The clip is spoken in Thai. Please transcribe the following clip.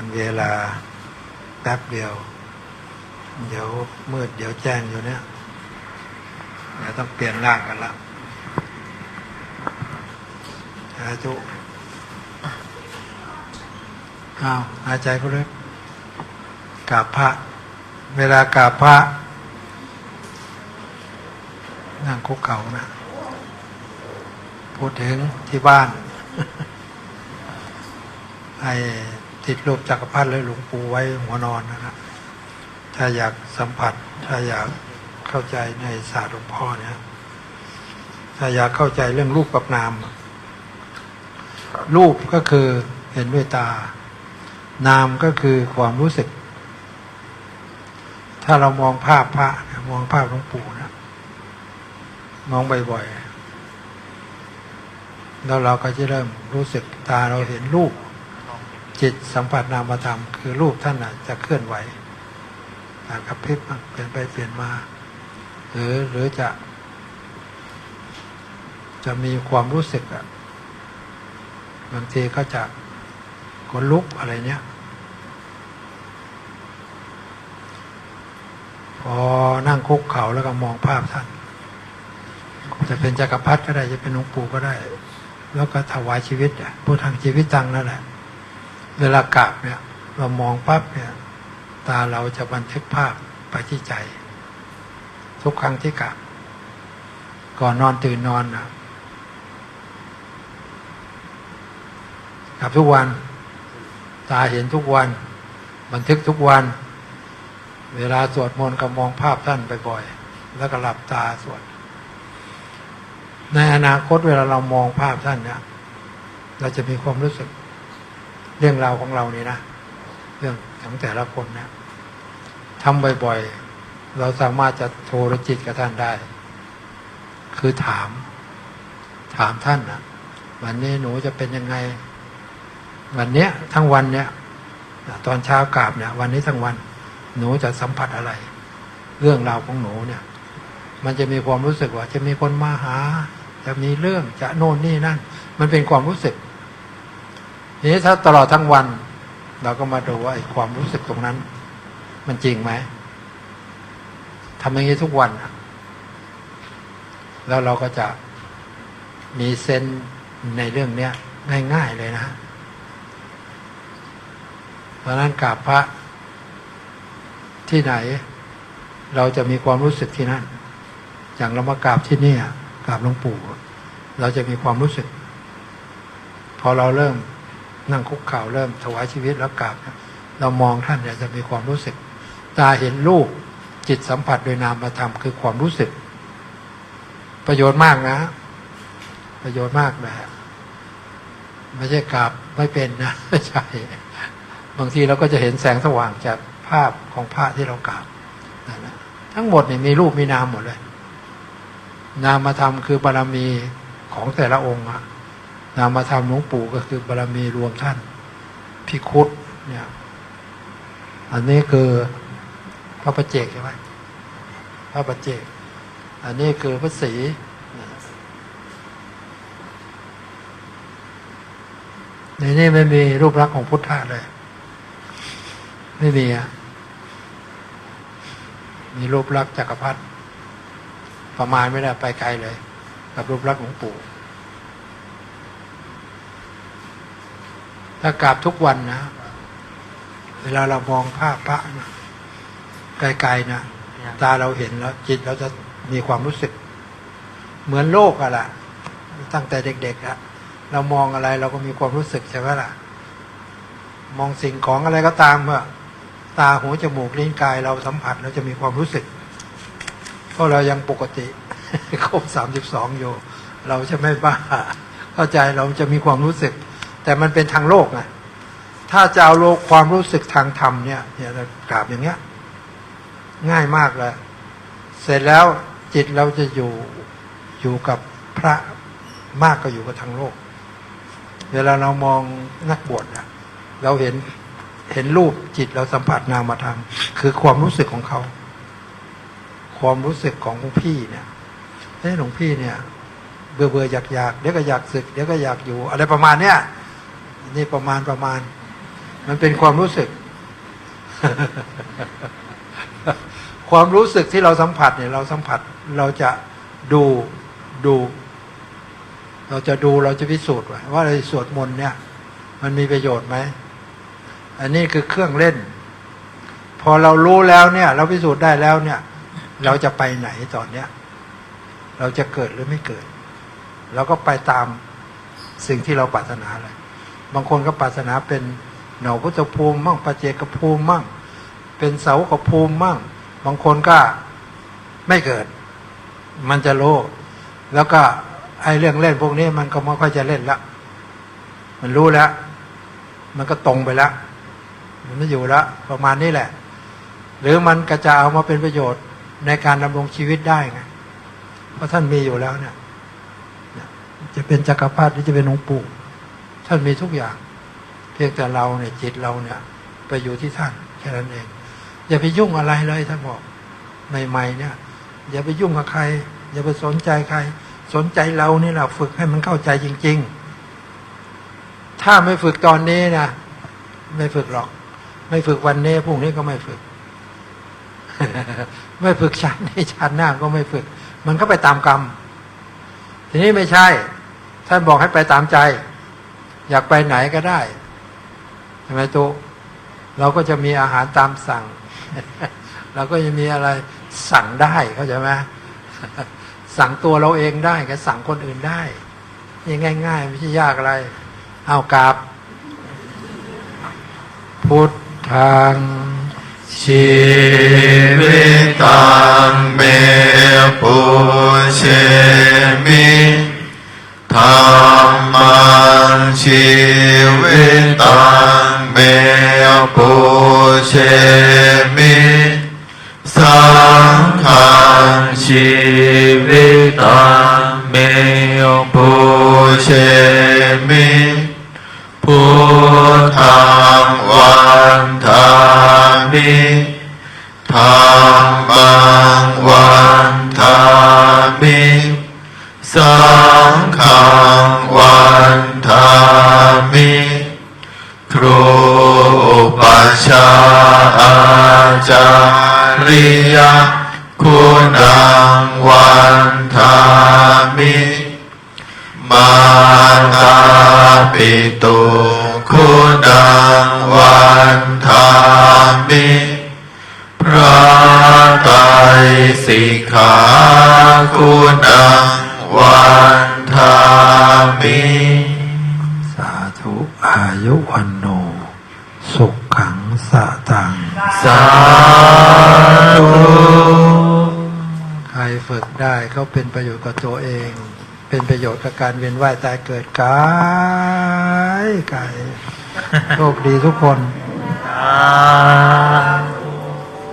วันเวลาแป๊บเดียว เดี๋ยวมืดเดี๋ยวแจ้งอยู่เนี่ยเดี๋ยวต้องเปลี่ยนร่างกันละสาธุอ้าวหายใจก็เลยกราบพระ เวลากราบพระ นั่งคุกเข่านะ พูดถึงที่บ้านไอ้ ติดรูปจักรพรรดิและหลวงปู่ไว้หัวนอนนะครับถ้าอยากสัมผัส ถ้าอยากเข้าใจในศาสตร์หลวงพ่อเนี่ยถ้าอยากเข้าใจเรื่องรูปกับนาม รูปก็คือเห็นด้วยตา นามก็คือความรู้สึก ถ้าเรามองภาพพระมองภาพหลวงปู่นะมองบ่อยๆแล้วเราก็จะเริ่มรู้สึกตาเราเห็นรูป จิตสัมผัสนามธรรม คือรูปท่านน่ะจะเคลื่อนไหวกระพริบเปลี่ยนไปเปลี่ยนมา หรือหรือจะ จะมีความรู้สึกอะบางทีก็จะขนลุกอะไรเนี้ยพอนั่งคุกเข่าแล้วก็มองภาพท่าน จะเป็นจักรพรรดิก็ได้จะเป็นหลวงปู่ก็ได้ แล้วก็ถวายชีวิตอะผู้ทางชีวิตตังนั่นแหละ เวลากราบเนี่ย เรามองปั๊บเนี่ย ตาเราจะบันทึกภาพไปที่ใจ ทุกครั้งที่กราบก่อนนอนตื่นนอนนะกราบทุกวัน ตาเห็นทุกวัน บันทึกทุกวัน เวลาสวดมนต์ก็มองภาพท่านบ่อยๆแล้วก็หลับตาสวดในอนาคตเวลาเรามองภาพท่านเนี่ย เราจะมีความรู้สึก เรื่องราวของเรานี่นะ เรื่องของแต่ละคนเนี่ยทำบ่อยๆ เราสามารถจะโทรจิตกับท่านได้ คือถาม ถามท่านนะวันนี้หนูจะเป็นยังไง วันเนี้ยทั้งวันเนี้ยตอนเช้ากราบเนี่ย วันนี้ทั้งวัน หนูจะสัมผัสอะไร เรื่องราวของหนูเนี่ย มันจะมีความรู้สึกว่า จะมีคนมาหา จะมีเรื่องจะโน่นนี่นั่น มันเป็นความรู้สึก ทีนี้ถ้าตลอดทั้งวัน เราก็มาดูว่าไอ้ความรู้สึกตรงนั้น มันจริงไหมทำอย่างนี้ทุกวัน แล้วเราก็จะมีเซนในเรื่องเนี้ยง่ายๆเลยนะเพราะนั้นกราบพระที่ไหน เราจะมีความรู้สึกที่นั่น อย่างเรามากราบที่นี่กราบหลวงปู่ เราจะมีความรู้สึก พอเราเริ่ม นั่งคุกเข่าเริ่มถวายชีวิตแล้วกราบเรามองท่านเนี่ยจะมีความรู้สึก ตาเห็นรูปจิตสัมผัสโดยนามธรรมคือความรู้สึก ประโยชน์มากนะ ประโยชน์มากนะไม่ใช่กราบไม่เป็นนะไม่ใช่บางทีเราก็จะเห็นแสงสว่างจากภาพของพระที่เรากราบนั่นแหละทั้งหมดเนี่ยมีรูปมีนามหมดเลย นามธรรมคือบารรมีของแต่ละองค์อะ นามธรรมหลวงปู่ก็คือบารรมีรวมท่านพิคุตเนี่ยอันนี้คือพระประเจกใช่ไหมพระประเจก อันนี้คือพระศรีในนี้ไม่มีรูปลักษณ์ของพุทธะเลย ไม่มีอะมีรูปลักษณ์จักรพรรดิประมาณไม่ได้ไปไกลเลย กับรูปลักษณ์ของปู่ ถ้ากราบทุกวันนะ เวลาเรามองภาพพระนะไกลๆนะตาเราเห็นแล้ว จิตเราจะมีความรู้สึก เหมือนโลกอะล่ะ ตั้งแต่เด็กๆอะเรามองอะไรเราก็มีความรู้สึกใช่ไหมล่ะ มองสิ่งของอะไรก็ตามเมื่อตาหูจมูกลิ้นกายเราสัมผัสเราจะมีความรู้สึก เพราะเรายังปกติครบสามสิบสองอยู่ เราจะไม่บ้า เข้าใจเราจะมีความรู้สึก แต่มันเป็นทางโลกไงถ้าจะเอาโลกความรู้สึกทางธรรมเนี่ยเนี่ยเรากราบอย่างเงี้ย ง่ายมากเลยเสร็จแล้วจิตเราจะอยู่อยู่กับพระมากก็อยู่กับทางโลก เวลาเรามองนักบวชเนี่ยเราเห็นเห็นรูปจิตเราสัมผัสนามธรรมคือความรู้สึกของเขา ความรู้สึกของหลวงพี่เนี่ยเอ้หลวงพี่เนี่ย เบื่อเบื่ออยากอยากเดี๋ยวก็อยากศึกเดี๋ยวก็อยากอยู่ อะไรประมาณเนี้ย นี่ประมาณประมาณ มันเป็นความรู้สึก ความรู้สึกที่เราสัมผัสเนี่ยเราสัมผัสเราจะดูดู เราจะดูเราจะพิสูจน์ว่าว่าไอ้สวดมนต์เนี่ย มันมีประโยชน์ไหมอันนี้คือเครื่องเล่น พอเรารู้แล้วเนี่ย เราพิสูจน์ได้แล้วเนี่ย เราจะไปไหนตอนเนี้ย เราจะเกิดหรือไม่เกิด เราก็ไปตามสิ่งที่เราปรารถนาเลย บางคนก็ปรารถนาเป็นเหน่าพุทธภูมิมั่งปเจกภูมิมั่ง เป็นเสากภูมิมั่ง บางคนก็ไม่เกิด มันจะโลแล้วก็ไอ้เรื่องเล่นพวกนี้มันก็ไม่ค่อยจะเล่นละ มันรู้แล้ว มันก็ตรงไปแล้วมันไม่อยู่แล้วประมาณนี้แหละ หรือมันก็จะเอามาเป็นประโยชน์ในการดำรงชีวิตได้ไงเพราะท่านมีอยู่แล้วเนี่ยจะเป็นจักรพรรดิหรือจะเป็นองค์ปู่ ท่านมีทุกอย่าง เพียงแต่เราเนี่ยจิตเราเนี่ย ไปอยู่ที่ท่านแค่นั้นเอง อย่าไปยุ่งอะไรเลยท่านบอกใหม่ๆเนี่ย อย่าไปยุ่งกับใคร อย่าไปสนใจใคร สนใจเรานี่แหละฝึกให้มันเข้าใจจริง ๆ ถ้าไม่ฝึกตอนนี้นะไม่ฝึกหรอก ไม่ฝึกวันนี้พรุ่งนี้ก็ไม่ฝึก ไม่ฝึกชาตินี้ชาติหน้าก็ไม่ฝึก มันก็ไปตามกรรม ทีนี้ไม่ใช่ ท่านบอกให้ไปตามใจ อยากไปไหนก็ได้ใช่ไหมตุเราก็จะมีอาหารตามสั่ง เราก็จะมีอะไรสั่งได้เข้าใจไหมสั่งตัวเราเองได้ก็สั่งคนอื่นได้นี่ง่าย ๆ ไม่ใช่ยากอะไร เอากราบ พุทธังชีวิตังเมปุเชมิ ธรรมังชีวิตังเมปุเชมิสังฆังชีวิตังเมปุเชมิพุทธังวันทามิ มิครูอุปัชฌายาจาริยคุณังวันทามิมาตาปิตุคุณังวันทามิพระไตรสิกขาคุณังวันทามิ สาธุอายุวันโน สุขขัง สะตัง สาธุ ใครฝึกได้เขาเป็นประโยชน์กับตัวเอง เป็นประโยชน์กับการเวียนว่ายตายเกิดกายกายโชคดีทุกคน สาธุ